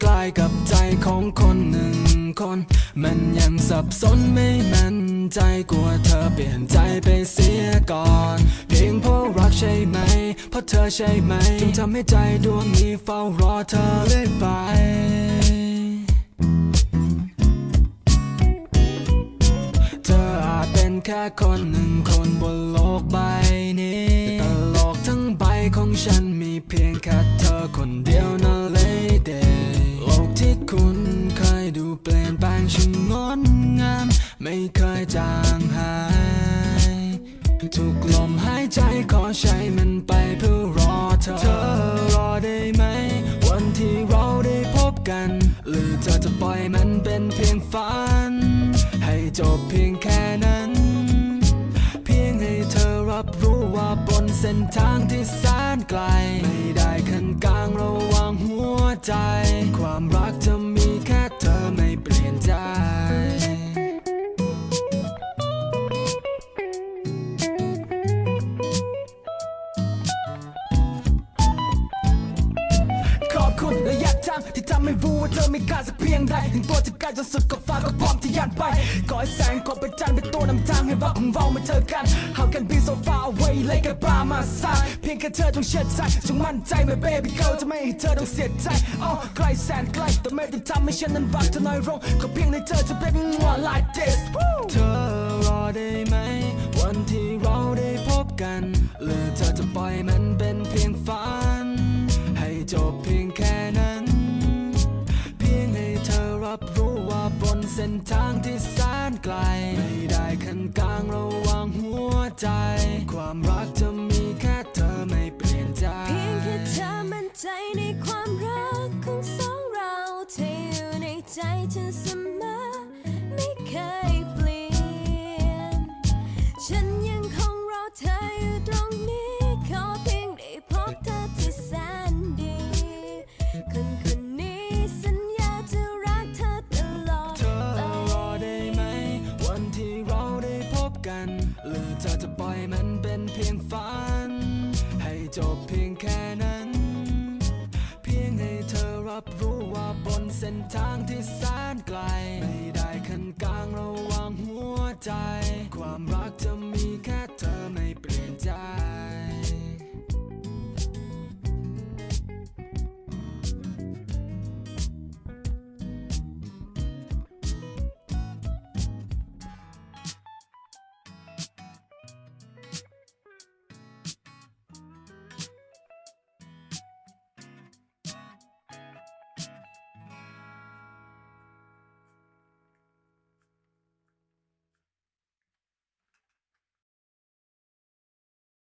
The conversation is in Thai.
ใกล้กับใจของคนหนึ่งคน มันยังสับสนไม่มั่นใจกลัวเธอเปลี่ยนใจไปเสียก่อน เพียงเพราะรักใช่ไหม เพราะเธอใช่ไหมจึงทำให้ใจดวงนี้เฝ้ารอเธอเรื่อยไปเธออาจเป็นแค่คนหนึ่งคนบนโลกใบนี้แต่โลกทั้งใบของฉันมีเพียงแค่เธอคนเดียว จางหาย ทุกลมหายใจขอใช้มันไปเพื่อรอเธอ เธอรอได้ไหม วันที่เราได้พบกัน หรือเธอจะปล่อยมันเป็นเพียงฝัน ให้จบเพียงแค่นั้น เพียงให้เธอรับรู้ว่าบนเส้นทางที่แสนไกล ไม่ได้ขันกลางระหว่างหัวใจ ความรักจะ ธอมีค่าสักเพียงใดถึงตัวจะไกลจนสุดก็ฟ้าก็พร้อมที่ยันไปก่อให้แสงกบเป็นจันทร์เป็นตัวนำทางให้รักของเรามาเจอกัน How can be so far away เลยกับปลามาสาเพียงแค่เธอจงเชื่อใจจงมั่นใจไหม baby girl จะไม่ให้เธอต้องเสียใจอ๋อไกลแสนไกลแต่ไม่ได้ทำให้ฉันนั้นรักเธอน้อยลงขอเพียงให้เธอจะเป็นหัว like this เธอรอได้ไหม วันที่เราได้พบกัน หรือเธอจะปล่อยมันเป็นเพียงฝัน ให้จบเพียง นเส้นทางที่แสนไกลไม่ได้ขันกลางระหว่างหัวใจ ความรักจะมีแค่เธอไม่เปลี่ยนใจ เพียงแค่เธอมั่นใจในความรักของสองเราที่อยู่ในใจฉันเสมอ เธอจะปล่อยมันเป็นเพียงฝัน ให้จบเพียงแค่นั้น เพียงให้เธอรับรู้ว่าบนเส้นทางที่แสนไกล ไม่ได้ขันกลางระหว่างหัวใจ ความรักจะมีแค่